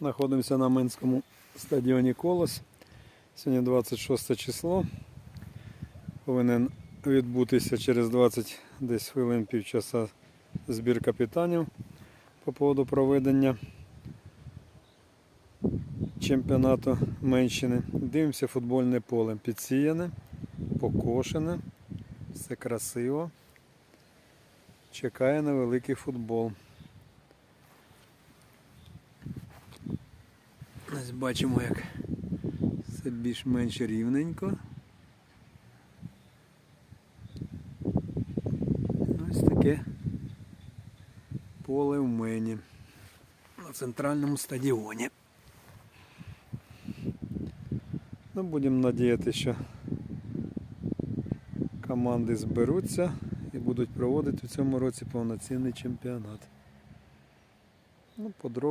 Знаходимося на Минському стадіоні Колос. Сьогодні 26 число. Повинен відбутися через 20 десь хвилин півчаса збір капітанів по поводу проведення чемпіонату Менщини. Дивимося футбольне поле. Підсіяне, покошене, все красиво. Чекає на великий футбол. Ось бачимо, як все більш-менш рівненько. Ось таке поле в мені на центральному стадіоні. Ну, будемо надіятися, що команди зберуться і будуть проводити в цьому році повноцінний чемпіонат. Ну, подробно